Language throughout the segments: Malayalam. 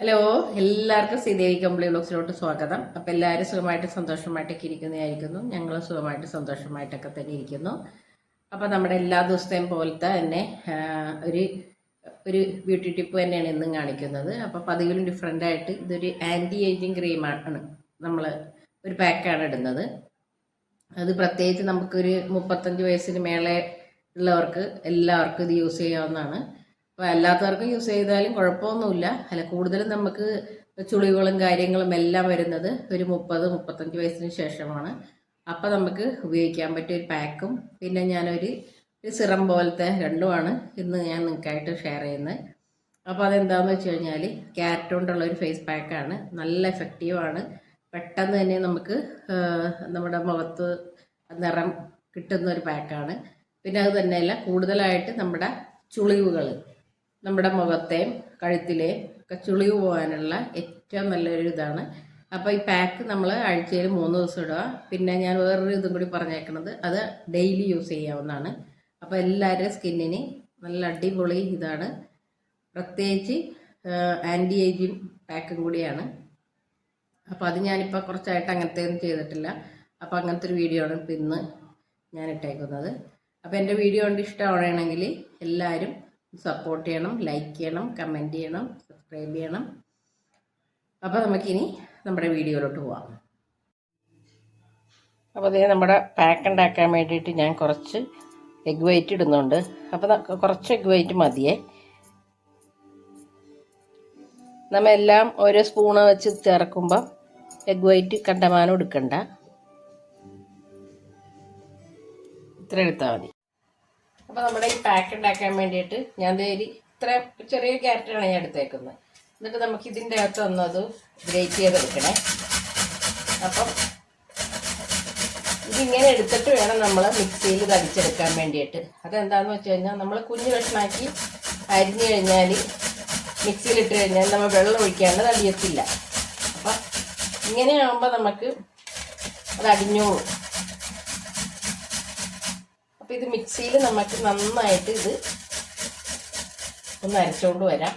ഹലോ എല്ലാവർക്കും ശ്രീദേവി കമ്പിളി ബ്ലോഗ്സിലോട്ട് സ്വാഗതം. അപ്പോൾ എല്ലാവരും സുഖമായിട്ട് സന്തോഷമായിട്ടൊക്കെ ഇരിക്കുന്നതായിരിക്കുന്നു. ഞങ്ങൾ സുഖമായിട്ട് സന്തോഷമായിട്ടൊക്കെ തന്നെ ഇരിക്കുന്നു. അപ്പോൾ നമ്മുടെ എല്ലാ ദിവസത്തെയും പോലത്തെ തന്നെ ഒരു ഒരു ബ്യൂട്ടി ടിപ്പ് തന്നെയാണ് ഇന്നും കാണിക്കുന്നത്. അപ്പോൾ പതിവിലും ഡിഫറെന്റ് ആയിട്ട് ഇതൊരു ആന്റി ഏജിങ് ക്രീമാണ് നമ്മൾ ഒരു പാക്കാണ് ഇടുന്നത്. അത് പ്രത്യേകിച്ച് നമുക്കൊരു മുപ്പത്തഞ്ച് വയസ്സിന് മേലെ ഉള്ളവർക്ക് എല്ലാവർക്കും ഇത് യൂസ് ചെയ്യാവുന്നതാണ്. അല്ലാത്തവർക്കും യൂസ് ചെയ്താലും കുഴപ്പമൊന്നുമില്ല. അല്ല കൂടുതലും നമുക്ക് ചുളികളും കാര്യങ്ങളും എല്ലാം വരുന്നത് ഒരു മുപ്പത് മുപ്പത്തഞ്ച് വയസ്സിന് ശേഷമാണ്. അപ്പോൾ നമുക്ക് ഉപയോഗിക്കാൻ പറ്റിയ ഒരു പാക്കും പിന്നെ ഞാനൊരു ഒരു സിറം പോലത്തെ രണ്ടുമാണ് ഇന്ന് ഞാൻ നിങ്ങൾക്കായിട്ട് ഷെയർ ചെയ്യുന്നത്. അപ്പോൾ അതെന്താണെന്ന് വെച്ച് കഴിഞ്ഞാൽ ക്യാരറ്റ് കൊണ്ടുള്ള ഒരു ഫേസ് പാക്കാണ് നല്ല എഫക്റ്റീവാണ് പെട്ടെന്ന് തന്നെ നമുക്ക് നമ്മുടെ മുഖത്ത് നിറം കിട്ടുന്ന ഒരു പാക്കാണ് പിന്നെ അത് തന്നെയല്ല കൂടുതലായിട്ട് നമ്മുടെ ചുളിവുകൾ നമ്മുടെ മുഖത്തെയും കഴുത്തിലെ ഒക്കെ ചുളിവ് പോകാനുള്ള ഏറ്റവും നല്ലൊരു ഇതാണ് അപ്പോൾ ഈ പാക്ക് നമ്മൾ ആഴ്ചയിൽ മൂന്ന് ദിവസം ഇടുക. പിന്നെ ഞാൻ വേറൊരു ഇതും കൂടി പറഞ്ഞേക്കുന്നത് അത് ഡെയിലി യൂസ് ചെയ്യാവുന്നതാണ്. അപ്പോൾ എല്ലാവരുടെയും സ്കിന്നിന് നല്ല അടിപൊളി ഇതാണ്. പ്രത്യേകിച്ച് ആന്റി ഏജിങ് പാക്കും കൂടിയാണ്. അപ്പോൾ അത് ഞാനിപ്പോൾ കുറച്ചായിട്ട് അങ്ങനത്തെ ഒന്നും ചെയ്തിട്ടില്ല. അപ്പോൾ അങ്ങനത്തെ ഒരു വീഡിയോ ആണ് ഇപ്പം ഇന്ന് ഞാൻ ഇട്ടേക്കുന്നത്. അപ്പോൾ എന്റെ വീഡിയോ കൊണ്ട് ഇഷ്ടമാണെങ്കിൽ എല്ലാവരും സപ്പോർട്ട് ചെയ്യണം ലൈക്ക് ചെയ്യണം കമന്റ് ചെയ്യണം സബ്സ്ക്രൈബ് ചെയ്യണം. അപ്പോൾ നമുക്കിനി നമ്മുടെ വീഡിയോയിലോട്ട് പോവാം. അപ്പോൾ അതേ നമ്മുടെ പാക്ക് ഉണ്ടാക്കാൻ വേണ്ടിയിട്ട് ഞാൻ കുറച്ച് എഗ് വൈറ്റ് ഇടുന്നുണ്ട്. അപ്പോൾ കുറച്ച് എഗ് വൈറ്റ് മതിയേ. നമ്മ എല്ലാം ഓരോ സ്പൂണ് വെച്ച് ചേർക്കുമ്പോൾ എഗ് വൈറ്റ് കണ്ടമാനം എടുക്കണ്ട. ഇത്ര എടുത്താൽ മതി. അപ്പോൾ നമ്മുടെ ഈ പാക്ക് ഉണ്ടാക്കാൻ വേണ്ടിയിട്ട് ഞാൻ ഒരു ഇത്ര ചെറിയ ക്യാരറ്റാണ് ഞാൻ എടുത്തേക്കുന്നത്. എന്നിട്ട് നമുക്ക് ഇതിന്റെ അകത്ത് ഒന്നത് ഗ്രേറ്റ് ചെയ്തെടുക്കണേ. അപ്പം ഇതിങ്ങനെ എടുത്തിട്ട് വേണം നമ്മൾ മിക്സിയിൽ തടിച്ചെടുക്കാൻ വേണ്ടിയിട്ട്. അതെന്താണെന്ന് വെച്ച് കഴിഞ്ഞാൽ നമ്മൾ കുഞ്ഞു കഷ്ണാക്കി അരിഞ്ഞു കഴിഞ്ഞാൽ മിക്സിയിലിട്ട് കഴിഞ്ഞാൽ നമ്മൾ വെള്ളം ഒഴിക്കാണ്ട് തടിയത്തില്ല. അപ്പം ഇങ്ങനെയാകുമ്പോൾ നമുക്ക് അത് അടിഞ്ഞോളും അപ്പം ഇത് മിക്സിയിൽ നമുക്ക് നന്നായിട്ട് ഇത് ഒന്ന് അരച്ചുകൊണ്ട് വരാം.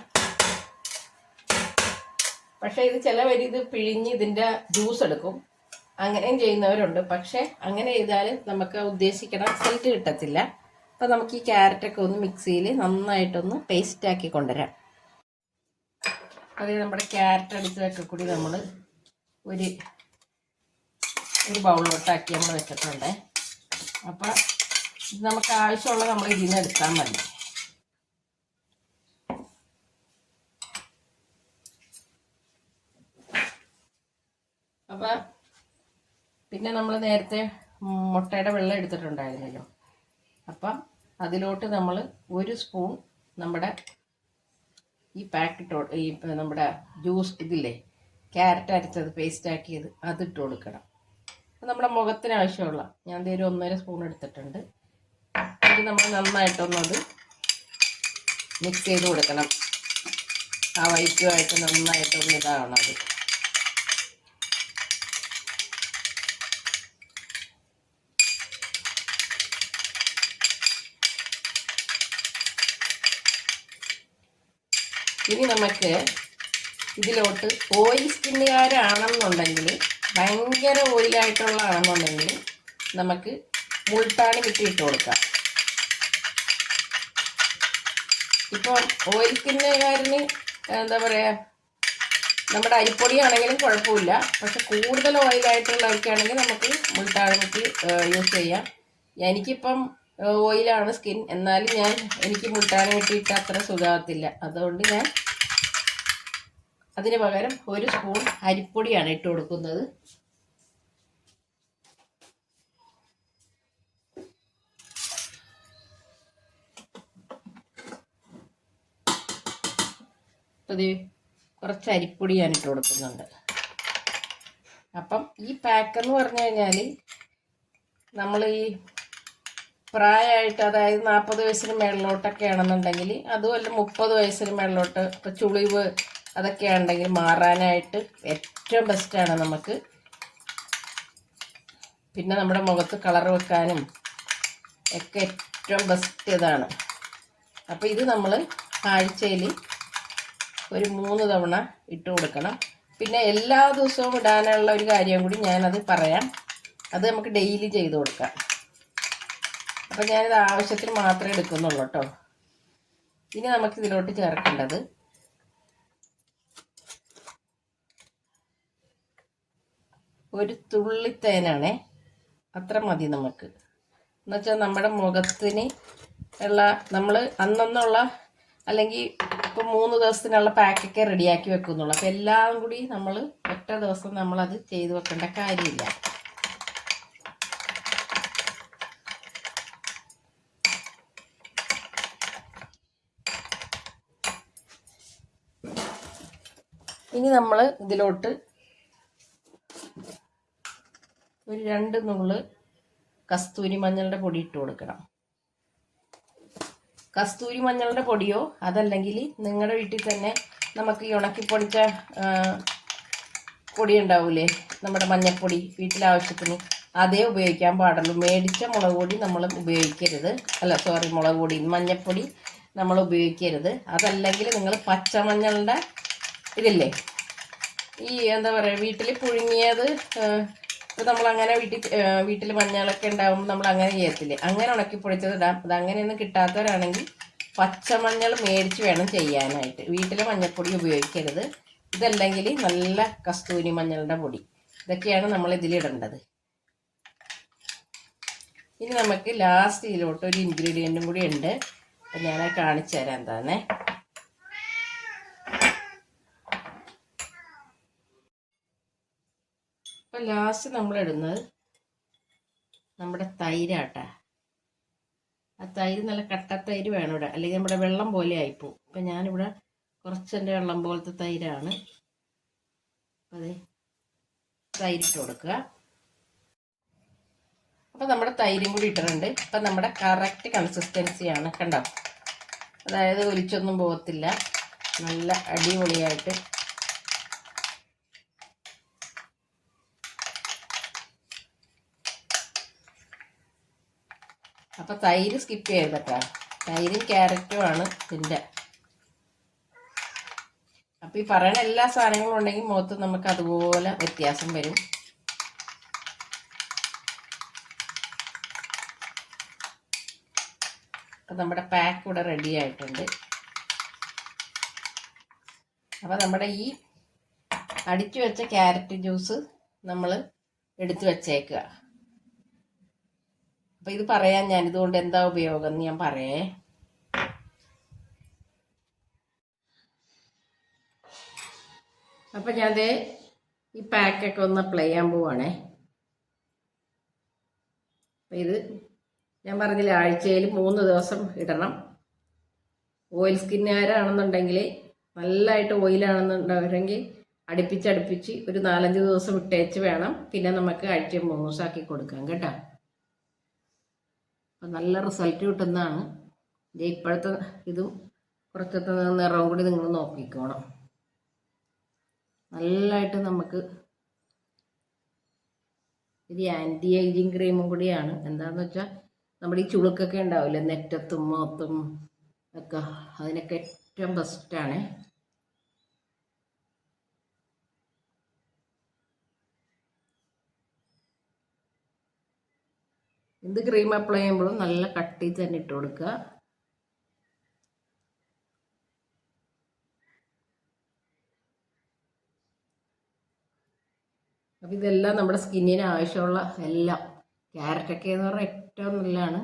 പക്ഷേ ഇത് ചിലവർ ഇത് പിഴിഞ്ഞ് ഇതിന്റെ ജ്യൂസ് എടുക്കും. അങ്ങനെയും ചെയ്യുന്നവരുണ്ട്. പക്ഷെ അങ്ങനെ ചെയ്താൽ നമുക്ക് ഉദ്ദേശിക്കണ റിസൾട്ട് കിട്ടത്തില്ല. അപ്പം നമുക്ക് ഈ ക്യാരറ്റൊക്കെ ഒന്ന് മിക്സിയിൽ നന്നായിട്ടൊന്ന് പേസ്റ്റ് ആക്കി കൊണ്ടുവരാം. അതേ നമ്മുടെ ക്യാരറ്റ് അടിച്ചതൊക്കെ കൂടി നമ്മൾ ഒരു ഒരു ബൗളിലോട്ടാക്കി നമ്മൾ വെച്ചിട്ടുണ്ട്. അപ്പം നമുക്ക് ആവശ്യമുള്ള നമ്മൾ ഇതിൽ നിന്ന് എടുത്താൽ മതി. അപ്പം പിന്നെ നമ്മൾ നേരത്തെ മുട്ടയുടെ വെള്ളം എടുത്തിട്ടുണ്ടായിരുന്നല്ലോ. അപ്പം അതിലോട്ട് നമ്മൾ ഒരു സ്പൂൺ നമ്മുടെ ഈ പാക്കറ്റ് ഈ നമ്മുടെ ജ്യൂസ് ഇതില്ലേ ക്യാരറ്റ് അരച്ചത് പേസ്റ്റ് ആക്കിയത് അതിട്ട് കൊടുക്കണം. നമ്മുടെ മുഖത്തിന് ആവശ്യമുള്ള ഞാൻ എന്തെങ്കിലും ഒന്നര സ്പൂൺ എടുത്തിട്ടുണ്ട്. ഇത് നമ്മൾ നന്നായിട്ടൊന്നത് മിക്സ് ചെയ്ത് കൊടുക്കണം. ആ വൈറ്റുമായിട്ട് നന്നായിട്ടൊന്ന് ഇതാവണം അത്. ഇനി നമുക്ക് ഇതിലോട്ട് ഓയിൽ സ്കിന്നുകാരാണെന്നുണ്ടെങ്കിൽ ഭയങ്കര ഓയിലായിട്ടുള്ളതാണെന്നുണ്ടെങ്കിൽ നമുക്ക് മുൾട്ടാണി കിട്ടി ഇട്ട് കൊടുക്കാം. ഇപ്പം ഓയിൽ സ്കിന്നുകാരന് എന്താ പറയുക നമ്മുടെ അരിപ്പൊടിയാണെങ്കിലും കുഴപ്പമില്ല. പക്ഷെ കൂടുതൽ ഓയിലായിട്ടുള്ളവർക്കാണെങ്കിൽ നമുക്ക് മുൾട്ടാണി യൂസ് ചെയ്യാം. എനിക്കിപ്പം ഓയിലാണ് സ്കിൻ എന്നാലും ഞാൻ എനിക്ക് മുട്ടാണി കിട്ടിയിട്ട് അത്ര സുഖാകത്തില്ല അതുകൊണ്ട് ഞാൻ അതിന് പകരം ഒരു സ്പൂൺ അരിപ്പൊടിയാണ് ഇട്ട് കൊടുക്കുന്നത്. അത് കുറച്ച് അരിപ്പൊടി ഞാൻ ഇട്ട് കൊടുക്കുന്നുണ്ട്. അപ്പം ഈ പാക്ക് എന്ന് പറഞ്ഞു കഴിഞ്ഞാൽ നമ്മൾ ഈ പ്രായമായിട്ട് അതായത് നാൽപ്പത് വയസ്സിന് മേളിലോട്ടൊക്കെ ആണെന്നുണ്ടെങ്കിൽ അതുമല്ല മുപ്പത് വയസ്സിന് മേളിലോട്ട് ഇപ്പോൾ ചുളിവ് അതൊക്കെ ആണെങ്കിൽ മാറാനായിട്ട് ഏറ്റവും ബെസ്റ്റാണ് നമുക്ക്. പിന്നെ നമ്മുടെ മുഖത്ത് കളർ വെക്കാനും ഒക്കെ ഏറ്റവും ബെസ്റ്റ് ഇതാണ്. അപ്പോൾ ഇത് നമ്മൾ ആഴ്ചയിൽ ഒരു മൂന്ന് തവണ ഇട്ട് കൊടുക്കണം. പിന്നെ എല്ലാ ദിവസവും ഇടാനുള്ള ഒരു കാര്യം കൂടി ഞാനത് പറയാം. അത് നമുക്ക് ഡെയിലി ചെയ്ത് കൊടുക്കാം. അപ്പം ഞാനിത് ആവശ്യത്തിന് മാത്രമേ എടുക്കുന്നുള്ളൂ കേട്ടോ ഇനി നമുക്ക് ഇതിലോട്ട് ചേർക്കേണ്ടത് ഒരു തുള്ളി തേനാണേ അത്ര മതി നമുക്ക്. എന്നുവെച്ചാൽ നമ്മുടെ മുഖത്തിന് ഉള്ള നമ്മൾ അന്നന്നുള്ള അല്ലെങ്കിൽ ഇപ്പം മൂന്ന് ദിവസത്തിനുള്ള പാക്കൊക്കെ റെഡിയാക്കി വെക്കുന്നുള്ളൂ. അപ്പം എല്ലാം കൂടി നമ്മൾ ഒറ്റ ദിവസം നമ്മളത് ചെയ്ത് വെക്കേണ്ട കാര്യമില്ല. ഇനി നമ്മൾ ഇതിലോട്ട് ഒരു രണ്ട് നുള്ള് കസ്തൂരി മഞ്ഞളുടെ പൊടി ഇട്ട് കൊടുക്കണം. കസ്തൂരി മഞ്ഞളുടെ പൊടിയോ അതല്ലെങ്കിൽ നിങ്ങളുടെ വീട്ടിൽ തന്നെ നമുക്ക് ഈ ഉണക്കിപ്പൊടിച്ച പൊടി ഉണ്ടാവൂലേ നമ്മുടെ മഞ്ഞൾപ്പൊടി വീട്ടിലാവശ്യത്തിന് അതേ ഉപയോഗിക്കാൻ പാടുള്ളൂ. മേടിച്ച മുളക് പൊടി നമ്മൾ ഉപയോഗിക്കരുത്. അല്ല സോറി മുളക് പൊടി മഞ്ഞൾപ്പൊടി നമ്മൾ ഉപയോഗിക്കരുത്. അതല്ലെങ്കിൽ നിങ്ങൾ പച്ചമഞ്ഞളുടെ ഇതില്ലേ? ഈ എന്താ പറയുക വീട്ടിൽ പുഴുങ്ങിയത് ഇപ്പം നമ്മൾ അങ്ങനെ വീട്ടിൽ വീട്ടിൽ മഞ്ഞളൊക്കെ ഉണ്ടാകുമ്പോൾ നമ്മൾ അങ്ങനെ ചെയ്യത്തില്ലേ? അങ്ങനെ ഉണക്കി പൊടിച്ചത് ഇടാം. അത് അങ്ങനെയൊന്നും കിട്ടാത്തവരാണെങ്കിൽ പച്ചമഞ്ഞൾ മേടിച്ച് വേണം ചെയ്യാനായിട്ട്. വീട്ടിലെ മഞ്ഞൾപ്പൊടി ഉപയോഗിക്കരുത്. ഇതല്ലെങ്കിൽ നല്ല കസ്തൂരി മഞ്ഞളുടെ പൊടി. ഇതൊക്കെയാണ് നമ്മൾ ഇതിലിടേണ്ടത് ഇനി നമുക്ക് ലാസ്റ്റ് ഇതിലോട്ട് ഒരു ഇൻഗ്രീഡിയന്റും കൂടി ഉണ്ട്. അപ്പം ഞാൻ കാണിച്ചു തരാം എന്താണേ അപ്പം ലാസ്റ്റ് നമ്മളിടുന്നത് നമ്മുടെ തൈരാട്ടാ. ആ തൈര് നല്ല കട്ട തൈര് വേണം ഇവിടെ. അല്ലെങ്കിൽ നമ്മുടെ വെള്ളം പോലെ ആയിപ്പോവും. അപ്പം ഞാനിവിടെ കുറച്ചെന്റെ വെള്ളം പോലത്തെ തൈരാണ്. അതെ തൈരിട്ട് കൊടുക്കുക. അപ്പം നമ്മുടെ തൈരും കൂടി ഇട്ടിട്ടുണ്ട്. ഇപ്പം നമ്മുടെ കറക്റ്റ് കൺസിസ്റ്റൻസിയാണ് കണ്ടോ? അതായത് ഒലിച്ചൊന്നും പോകത്തില്ല. നല്ല അടിപൊളിയായിട്ട് അപ്പൊ തൈര് സ്കിപ്പ് ചെയ്യരുത് കേട്ടോ തൈരും ക്യാരറ്റും ആണ് ഇതിന്റെ അപ്പൊ ഈ പറയുന്ന എല്ലാ സാധനങ്ങളും ഉണ്ടെങ്കിൽ മുഖത്ത് നമുക്ക് അതുപോലെ വ്യത്യാസം വരും. അപ്പൊ നമ്മുടെ പാക്ക് ഇവിടെ റെഡി ആയിട്ടുണ്ട്. അപ്പൊ നമ്മുടെ ഈ അടിച്ചു വെച്ച ക്യാരറ്റ് ജ്യൂസ് നമ്മൾ എടുത്തു വെച്ചേക്കുക. അപ്പൊ ഇത് പറയാൻ ഞാൻ ഇതുകൊണ്ട് എന്താ ഉപയോഗം എന്ന് ഞാൻ പറയേ. അപ്പൊ ഞാൻ ഈ പാക്കൊക്കെ ഒന്ന് അപ്ലൈ ചെയ്യാൻ പോവാണേ. അപ്പൊ ഇത് ഞാൻ പറഞ്ഞില്ല ആഴ്ചയിൽ മൂന്ന് ദിവസം ഇടണം. ഓയിൽ സ്കിന്നുകാരാണെന്നുണ്ടെങ്കിൽ നല്ലതായിട്ട് ഓയിലാണെന്നുണ്ടെങ്കിൽ അടുപ്പിച്ചടുപ്പിച്ച് ഒരു നാലഞ്ച് ദിവസം ഇട്ടേച്ച് വേണം. പിന്നെ നമുക്ക് ആഴ്ചയിൽ മൂന്ന് ദിവസമാക്കി കൊടുക്കാം കേട്ടോ. നല്ല റിസൾട്ട് കിട്ടുന്നതാണ്. ഇത് ഇപ്പോഴത്തെ ഇതും കുറച്ചത്തെ നിറവും കൂടി നിങ്ങൾ നോക്കിക്കോണം. നല്ലതായിട്ട് നമുക്ക് ഇത് ആന്റി ഏജിങ് ക്രീമും കൂടിയാണ്. എന്താണെന്ന് വെച്ചാൽ നമ്മുടെ ഈ ചുളുക്കൊക്കെ ഉണ്ടാവില്ലേ? നെറ്റത്തും മുഖത്തും ഒക്കെ. അതിനൊക്കെ ഏറ്റവും ബെസ്റ്റാണ് എന്ത് ക്രീം അപ്ലൈ ചെയ്യുമ്പോഴും നല്ല കട്ടി തന്നെ ഇട്ട് കൊടുക്കുക. അപ്പം ഇതെല്ലാം നമ്മുടെ സ്കിന്നിന് ആവശ്യമുള്ള എല്ലാം. ക്യാരറ്റൊക്കെ എന്ന് പറഞ്ഞാൽ ഏറ്റവും നല്ലതാണ്.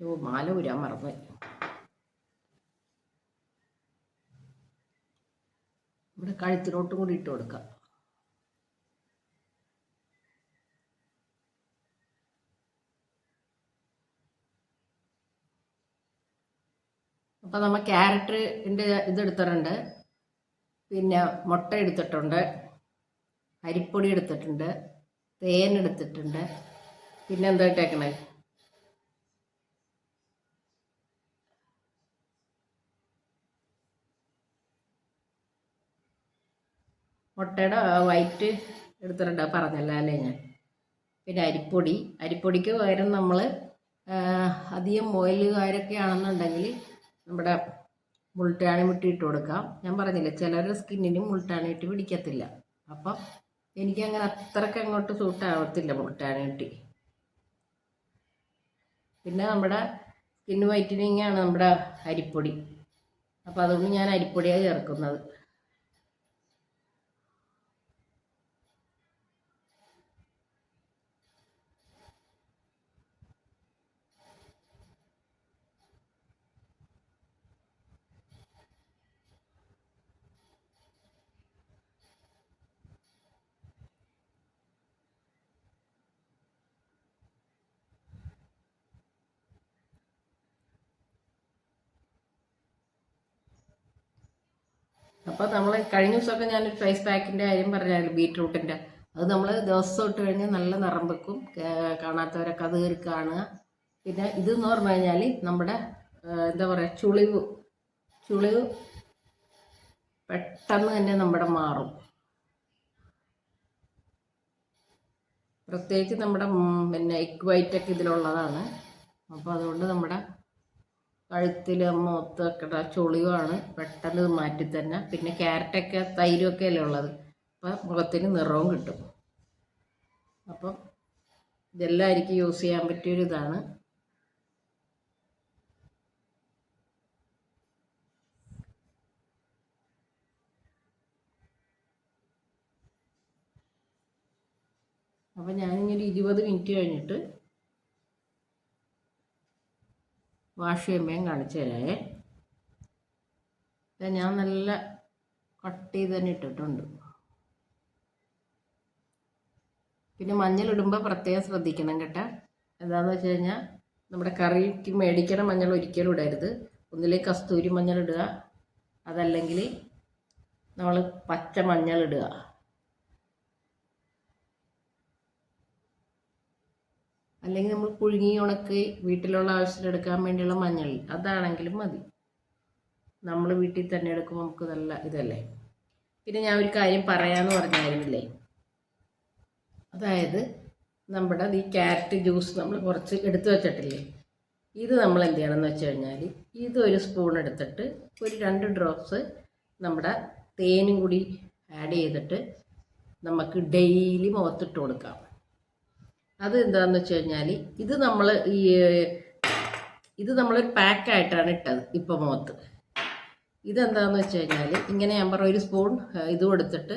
ഓ മാല ഊരാൻ മറന്നു ഇവിടെ കഴുത്തിലോട്ടും കൂടി ഇട്ട് കൊടുക്കാം. അപ്പം നമ്മൾ ക്യാരറ്റിന്റെ ഇതെടുത്തിട്ടുണ്ട് പിന്നെ മുട്ട എടുത്തിട്ടുണ്ട്. അരിപ്പൊടി എടുത്തിട്ടുണ്ട്. തേൻ എടുത്തിട്ടുണ്ട്. പിന്നെ എന്താ ഇട്ടേക്കണേ? മുട്ടയുടെ വൈറ്റ് എടുത്തിട്ടുണ്ട്. പറഞ്ഞല്ല അല്ലേ ഞാൻ? പിന്നെ അരിപ്പൊടി. അരിപ്പൊടിക്ക് പകരം നമ്മൾ അധികം ഓയിലുകാരൊക്കെ ആണെന്നുണ്ടെങ്കിൽ നമ്മുടെ മുൾട്ടാണി മുട്ടി ഇട്ട് കൊടുക്കാം. ഞാൻ പറഞ്ഞില്ല ചിലരുടെ സ്കിന്നിന് മുൾട്ടാണി ഇട്ട് പിടിക്കത്തില്ല. അപ്പം എനിക്കങ്ങനെ അത്രയ്ക്ക് അങ്ങോട്ട് സൂട്ടാവത്തില്ല മുൾട്ടാണി ഇട്ടി പിന്നെ നമ്മുടെ സ്കിൻ വൈറ്റനിങ് ആണ് നമ്മുടെ അരിപ്പൊടി. അപ്പോൾ അതുകൊണ്ട് ഞാൻ അരിപ്പൊടിയാണ് ചേർക്കുന്നത്. അപ്പോൾ നമ്മൾ കഴിഞ്ഞ ദിവസമൊക്കെ ഞാനൊരു ഫേസ് പാക്കിന്റെ കാര്യം പറഞ്ഞായിരുന്നു ബീട്രൂട്ടിന്റെ അത് നമ്മൾ ദിവസം ഇട്ട് കഴിഞ്ഞ് നല്ല നിറം വെക്കും കാണാത്തവരൊക്കെ അത് കയറി കാണുക. പിന്നെ ഇതെന്ന് പറഞ്ഞു കഴിഞ്ഞാൽ നമ്മുടെ എന്താ പറയുക ചുളിവ്. ചുളിവ് പെട്ടെന്ന് തന്നെ നമ്മുടെ മാറും. പ്രത്യേകിച്ച് നമ്മുടെ പിന്നെ എഗ് വൈറ്റൊക്കെ ഇതിലുള്ളതാണ്. അപ്പോൾ അതുകൊണ്ട് നമ്മുടെ കഴുത്തിൽ മുഖത്തൊക്കെ ഇടാ ചുളിവാണ് പെട്ടെന്ന് മാറ്റി തന്നെ. പിന്നെ ക്യാരറ്റൊക്കെ തൈരൊക്കെ അല്ലേ ഉള്ളത്? അപ്പം മുഖത്തിന് നിറവും കിട്ടും. അപ്പം ഇതെല്ലാവർക്കും യൂസ് ചെയ്യാൻ പറ്റിയൊരു ഇതാണ്. അപ്പം ഞാനിങ്ങനെ ഇരുപത് മിനിറ്റ് കഴിഞ്ഞിട്ട് വാഷ് ചെയ്യുമ്പോൾ കാണിച്ചു തരാമേ ഇത് ഞാൻ നല്ല കട്ട് ചെയ്ത് തന്നെ ഇട്ടിട്ടുണ്ട്. പിന്നെ മഞ്ഞളിടുമ്പോൾ പ്രത്യേകം ശ്രദ്ധിക്കണം കേട്ടോ. എന്താണെന്ന് വെച്ച് കഴിഞ്ഞാൽ നമ്മുടെ കറിക്ക് മേടിക്കണ മഞ്ഞൾ ഒരിക്കലും ഇടരുത്. ഒന്നിലേക്ക് കസ്തൂരി മഞ്ഞൾ അതല്ലെങ്കിൽ നമ്മൾ പച്ച മഞ്ഞൾ അല്ലെങ്കിൽ നമ്മൾ പുഴുങ്ങി ഉണക്കി വീട്ടിലുള്ള ആവശ്യത്തിന് എടുക്കാൻ വേണ്ടിയുള്ള മഞ്ഞൾ അതാണെങ്കിലും മതി. നമ്മൾ വീട്ടിൽ തന്നെ എടുക്കുമ്പോൾ നമുക്ക് നല്ല ഇതല്ലേ? പിന്നെ ഞാൻ ഒരു കാര്യം പറയാമെന്ന് പറഞ്ഞായിരുന്നില്ലേ അതായത് നമ്മുടെ ഈ ക്യാരറ്റ് ജ്യൂസ് നമ്മൾ കുറച്ച് എടുത്തു വെച്ചിട്ടില്ലേ? ഇത് നമ്മൾ എന്ത് ചെയ്യണമെന്ന് വെച്ച് കഴിഞ്ഞാൽ ഇത് ഒരു സ്പൂൺ എടുത്തിട്ട് ഒരു രണ്ട് ഡ്രോപ്സ് നമ്മുടെ തേനും കൂടി ആഡ് ചെയ്തിട്ട് നമുക്ക് ഡെയിലി മുഖത്തിട്ട് കൊടുക്കാം. അത് എന്താണെന്ന് വെച്ച് കഴിഞ്ഞാൽ ഇത് നമ്മൾ ഈ ഇത് നമ്മളൊരു പാക്കായിട്ടാണ് ഇട്ടത് ഇപ്പോൾ മുഖത്ത്. ഇതെന്താണെന്ന് വെച്ച് കഴിഞ്ഞാൽ ഇങ്ങനെ ഞാൻ പറഞ്ഞ ഒരു സ്പൂൺ ഇതും എടുത്തിട്ട്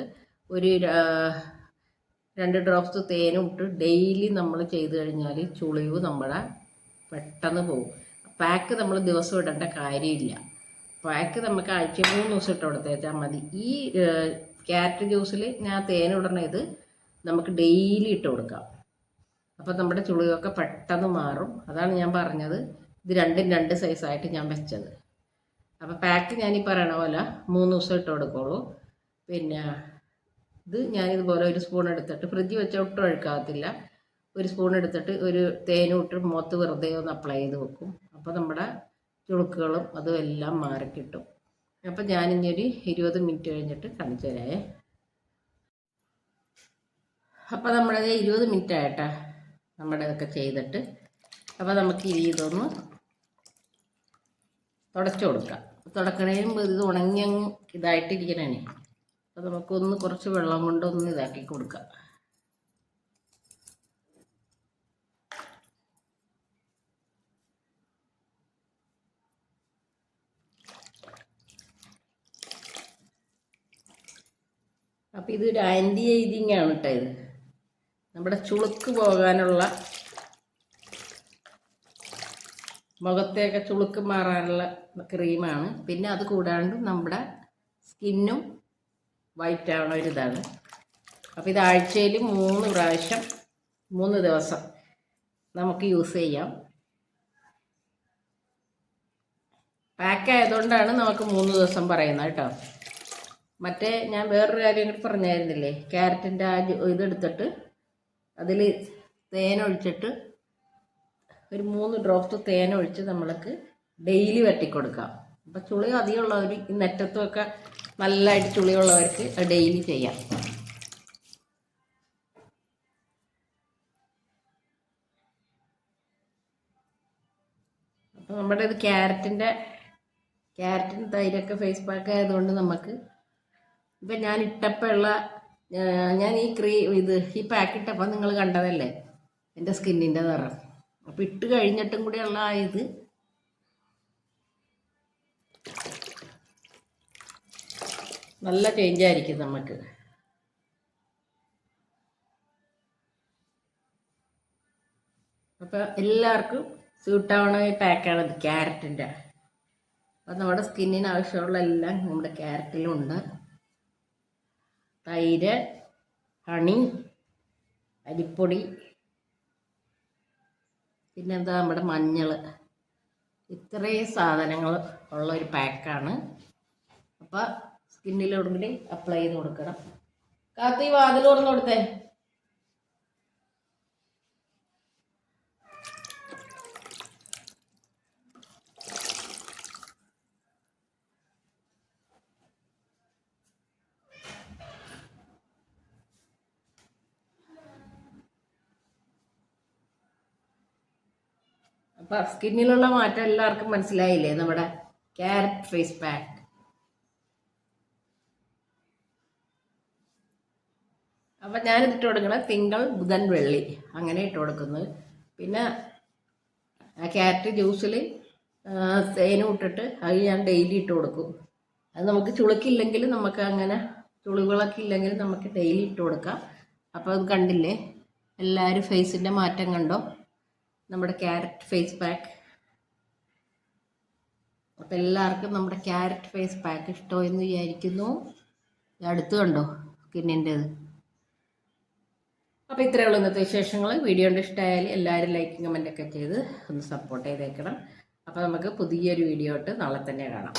ഒരു രണ്ട് ഡ്രോപ്സ് തേനും ഇട്ട് ഡെയിലി നമ്മൾ ചെയ്ത് കഴിഞ്ഞാൽ ചുളിവ് നമ്മുടെ പെട്ടെന്ന് പോകും. പാക്ക് നമ്മൾ ദിവസം ഇടേണ്ട കാര്യമില്ല. പാക്ക് നമുക്ക് ആഴ്ച മൂന്ന് ദിവസം ഇട്ട് കൊടുത്തേച്ചാൽ മതി. ഈ ക്യാരറ്റ് ജ്യൂസിൽ ഞാൻ തേനിടണ ഇത് നമുക്ക് ഡെയിലി ഇട്ട് കൊടുക്കാം. അപ്പോൾ നമ്മുടെ ചുളിയൊക്കെ പെട്ടെന്ന് മാറും. അതാണ് ഞാൻ പറഞ്ഞത്. ഇത് രണ്ടും രണ്ട് സൈസായിട്ട് ഞാൻ വെച്ചത്. അപ്പോൾ പാക്ക് ഞാൻ ഈ പറയണ പോലെ മൂന്ന് ദിവസം ഇട്ട് കൊടുക്കുള്ളൂ. പിന്നെ ഇത് ഞാൻ ഇതുപോലെ ഒരു സ്പൂൺ എടുത്തിട്ട് ഫ്രിഡ്ജ് വെച്ച ഒട്ടും ഒഴുക്കാകത്തില്ല. ഒരു സ്പൂൺ എടുത്തിട്ട് ഒരു തേനും ഇട്ട് മുഖത്ത് വെറുതെ ഒന്ന് അപ്ലൈ ചെയ്ത് വെക്കും. അപ്പോൾ നമ്മുടെ ചുളുക്കുകളും അതും എല്ലാം മാറിക്കിട്ടും അപ്പം ഞാനിഞ്ഞൊരു ഇരുപത് മിനിറ്റ് കഴിഞ്ഞിട്ട് കാണിച്ചു തരാമേ അപ്പോൾ നമ്മളത് ഇരുപത് മിനിറ്റ് ആയിട്ടാ. നമ്മുടെ ഇതൊക്കെ ചെയ്തിട്ട് അപ്പോൾ നമുക്ക് ഇനി ഇതൊന്ന് തുടച്ചു കൊടുക്കാം. തുടക്കണേനും ഇത് ഉണങ്ങിയങ്ങ് ഇതായിട്ടിരിക്കണേ അപ്പോൾ നമുക്കൊന്ന് കുറച്ച് വെള്ളം കൊണ്ട് ഒന്ന് ഇതാക്കി കൊടുക്കാം. അപ്പോൾ ഇതൊരു ആന്റി ഏജിങ് ആണ് കേട്ടോ ഇത്. നമ്മുടെ ചുളുക്ക് പോകാനുള്ള മുഖത്തേക്ക് ചുളുക്ക് മാറാനുള്ള ക്രീമാണ്. പിന്നെ അത് കൂടാണ്ട് നമ്മുടെ സ്കിന്നും വൈറ്റ് ആവണ ഒരു ഇതാണ്. അപ്പോൾ ഇത് ആഴ്ചയിൽ മൂന്ന് പ്രാവശ്യം മൂന്ന് ദിവസം നമുക്ക് യൂസ് ചെയ്യാം. പാക്ക് ആയതുകൊണ്ടാണ് നമുക്ക് മൂന്ന് ദിവസം പറയുന്നത് കേട്ടോ. മറ്റേ ഞാൻ വേറൊരു കാര്യം കൂടി പറഞ്ഞായിരുന്നില്ലേ? ക്യാരറ്റിന്റെ ആ ഇതെടുത്തിട്ട് അതിൽ തേനൊഴിച്ചിട്ട് ഒരു മൂന്ന് ഡ്രോപ്സ് തേനൊഴിച്ച് നമ്മൾക്ക് ഡെയിലി വെട്ടിക്കൊടുക്കാം അപ്പം ചുളി അധികമുള്ളവർ ഈ നെറ്റത്തുമൊക്കെ നല്ലതായിട്ട് ചുളിയുള്ളവർക്ക് ഡെയിലി ചെയ്യാം. അപ്പം നമ്മുടെ ഇത് ക്യാരറ്റിന്റെ ക്യാരറ്റിന് തൈരൊക്കെ ഫേസ് പാക്ക് ആയതുകൊണ്ട് നമുക്ക് ഇപ്പം ഞാൻ ഇട്ടപ്പോഴുള്ള ഞാൻ ഈ ക്രീ ഇത് ഈ പാക്ക് ഇട്ടപ്പോൾ നിങ്ങൾ കണ്ടതല്ലേ? എന്റെ സ്കിന്നിന്റെ നിറം. അപ്പം ഇട്ട് കഴിഞ്ഞിട്ടും കൂടിയുള്ള ഇത്. നല്ല ചേഞ്ച് ആയിരിക്കും നമുക്ക് അപ്പോൾ എല്ലാവർക്കും സ്യൂട്ടാവണ ഈ പാക്കാണ് ഇത് ക്യാരറ്റിന്റെ അപ്പം നമ്മുടെ സ്കിന്നിന് ആവശ്യമുള്ള എല്ലാം നമ്മുടെ ക്യാരറ്റിലുണ്ട് തൈര് ഹണി അരിപ്പൊടി പിന്നെന്താ നമ്മുടെ മഞ്ഞൾ ഇത്രയും സാധനങ്ങൾ ഉള്ള ഒരു പാക്കാണ്. അപ്പോൾ സ്കിന്നിലോടുകൂടി അപ്ലൈ ചെയ്ത് കൊടുക്കണം. കാത്തി വാതിൽ തുറന്നു കൊടുത്തേ അപ്പൊ സ്കിന്നിലുള്ള മാറ്റം എല്ലാവർക്കും മനസ്സിലായില്ലേ? നമ്മുടെ ക്യാരറ്റ് ഫേസ് പാക്ക്. അപ്പം ഞാനിത് ഇട്ട് കൊടുക്കുന്നത് തിങ്കൾ ബുധൻ വെള്ളി. അങ്ങനെ ഇട്ട് കൊടുക്കുന്നത് പിന്നെ ക്യാരറ്റ് ജ്യൂസിൽ തേനും ഇട്ടിട്ട് അത് ഞാൻ ഡെയിലി ഇട്ട് കൊടുക്കും. അത് നമുക്ക് ചുളുക്കില്ലെങ്കിൽ നമുക്ക് അങ്ങനെ ചുളിവുകളൊക്കെ ഇല്ലെങ്കിൽ നമുക്ക് ഡെയിലി ഇട്ട് കൊടുക്കാം. അപ്പോൾ അത് കണ്ടില്ലേ? എല്ലാവരും ഫേസിന്റെ മാറ്റം കണ്ടോ? നമ്മുടെ ക്യാരറ്റ് ഫേസ് പാക്ക്. അപ്പം എല്ലാവർക്കും നമ്മുടെ ക്യാരറ്റ് ഫേസ് പാക്ക് ഇഷ്ടമെന്ന് വിചാരിക്കുന്നു. അടുത്ത് കണ്ടോ? സ്കിന്നിന്റെത് അപ്പോൾ ഇത്രയേ ഉള്ളൂ ഇന്നത്തെ വിശേഷങ്ങൾ. വീഡിയോ കൊണ്ട് ഇഷ്ടമായാൽ എല്ലാവരും ലൈക്കും കമന്റ് ഒക്കെ ചെയ്ത് ഒന്ന് സപ്പോർട്ട് ചെയ്തേക്കണം. അപ്പോൾ നമുക്ക് പുതിയൊരു വീഡിയോ ഇട്ട് നാളെ തന്നെ കാണാം.